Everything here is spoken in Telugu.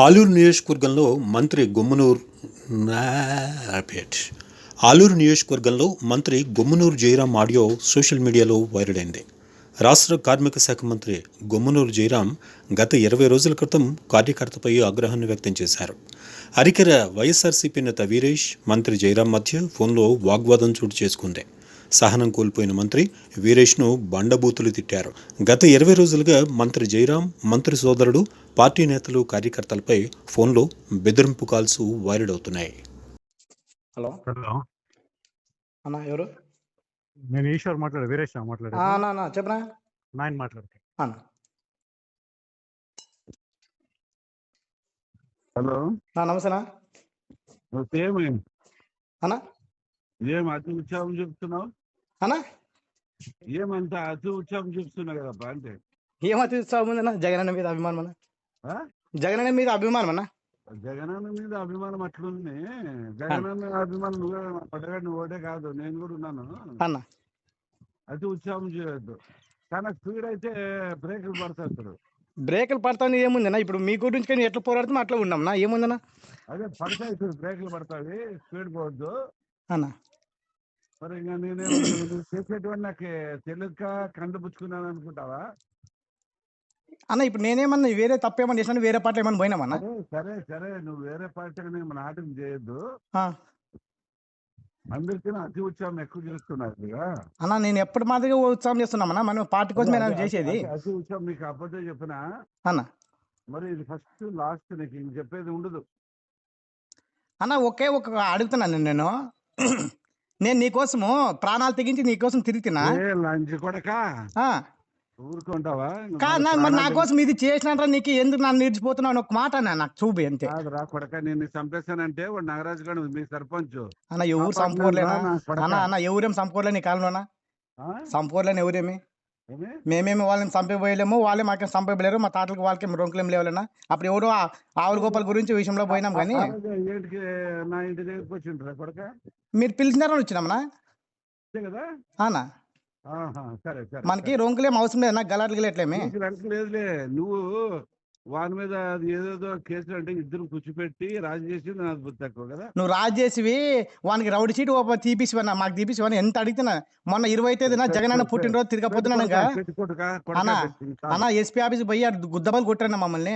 ఆలూరు నియోజకవర్గంలో మంత్రి గుమ్మనూరు నాపేట్ ఆలూరు నియోజకవర్గంలో మంత్రి గుమ్మనూరు జయరాం ఆడియో సోషల్ మీడియాలో వైరల్ అయింది. రాష్ట్ర కార్మిక శాఖ మంత్రి గుమ్మనూరు జయరాం గత ఇరవై రోజుల క్రితం కార్యకర్తపై ఆగ్రహాన్ని వ్యక్తం చేశారు. అరికెర వైఎస్ఆర్సీపీ నేత వీరేష్ మంత్రి జయరాం మధ్య ఫోన్లో వాగ్వాదం చోటు చేసుకుంది. సహనం కోల్పోయిన మంత్రి వీరేష్ను బండబూతులు తిట్టారు. గత ఇరవై రోజులుగా మంత్రి జయరాం మంత్రి సోదరుడు పార్టీ నేతలు కార్యకర్తలపై ఫోన్లో బెదిరింపు కాల్స్ వైరల్ అవుతున్నాయి. హలో. హలో. అన్న ఎవరు? నేను ఈశ్వర్ మాట్లాడే వీరేష్ మాట్లాడే ఆ, అన్న అన్న చెప్పనా? నాయన్ మాట్లాడతా. అన్న. హలో. నా నమస్తేనా ఏమి? అన్న. ఏం అతి ఉత్సాహం చెప్తున్నావు? అన్న? ఏమంత అతి ఉత్సాహం చెప్తున్నావు కదప్పా అంటే? ఏమతి ఉత్సాహం ఉందన్న? జగనన్న మీద అభిమానం అన్న. ఆ? జగనన్న మీద అభిమానం అన్న. జగనన్న మీద అభిమానం అట్లుంది. జగనన్న అభిమానం నువ్వే పడగా నువ్వు ఒకటే కాదు. నేను కూడా ఉన్నాను. అన్న. అతి ఉత్సాహం చేయొద్దు కానీ స్పీడ్ అయితే బ్రేకులు పడతాడు బ్రేకులు పడతాను ఏముందన్న ఇప్పుడు మీ గురించి కానీ ఎట్లా పోరాడుతున్నా అట్లా ఉన్నాం నా ఏముందన్న అదే పడతాయి బ్రేకులు పడతాయి. స్పీడ్ పోవద్దు. అన్న. మరి ఇంకా నేనే చేసేటువంటి నాకు తెలియక కండుపుచ్చుకున్నాను అనుకుంటావా? అన్న ఇప్పుడు నేనేమన్నా వేరే తప్పేమన్నా చేసినా వేరే పాటలు ఏమన్నా పోయినామన్నా సరే సరే సరే నువ్వు వేరే పార్టీ మన నాటకం చేయొద్దు. ఆ, అందరికీ అతి ఉత్సాహం ఎక్కువ చేస్తున్నారు ఇక. అన్న నేను ఎప్పటి మాదిరిగా ఉత్సాహం చేస్తున్నామన్నా మనం పార్టీ నేను చేసేది? అతి- అతి ఉత్సాహం నీకు అబద్ధం చెప్పినా? అన్న. మరి ఇది ఫస్ట్ లాస్ట్ నీకు ఇంక చెప్పేది ఉండదు. అన్న ఒకే ఒక అడుగుతున్నాను నేను. నేను నీకోసము ప్రాణాలు తెగించి నీకోసం తిరుగుతున్నా లంచ్ కొడక? ఊరుకుంటావా? మరి నా- నా కోసం ఇది చేసినంటే నీకు? ఎందుకు నన్ను నిడిచిపోతున్నావు అని ఒక మాట అన్న నాకు చూపి అంతే. రా కొడక నేను చంపేశానంటే వాడు నాగరాజు గారు మీ సర్పంచ్. అన్న ఎవరు నా సంపూర్లేనా నా. అన్న అన్న ఎవరేం సంపూర్లే నీ కాలంలోనా? సంపూర్లేని ఎవరేమి? మేమేమి వాళ్ళని చంపేయలేము వాళ్ళే మాకేం చంపేయలేరు మా తాతలకు వాళ్ళకి రొంకులేం లేవాలన్నా అప్పుడు ఎవరో ఆవుల గోపాల గురించి విషయంలో పోయినాం కానీ. మీరు పిలిచినారని సరే సరే మనకి రొంకులేం అవసరం లేదు నాకు గలాట్లు గిలట్లేమి నువ్వు వాని మీద అది ఏదేదో కేసులు అంటే ఇద్దరు కూర్చోపెట్టి రాజు చేసి నాకు తక్కువ కదా. నువ్వు రాజు చేసివి వానికి రౌడీ సీట్ తీపిసివన్నా మాకు తీపిసివని ఎంత అడిగితేనా మొన్న ఇరవై తేదీన జగన్ అన్న పుట్టినరోజు తిరగపోతున్నాను అన్న ఎస్పీ ఆఫీస్ పోయి గుద్దబలు కొట్టారన్న మమ్మల్ని.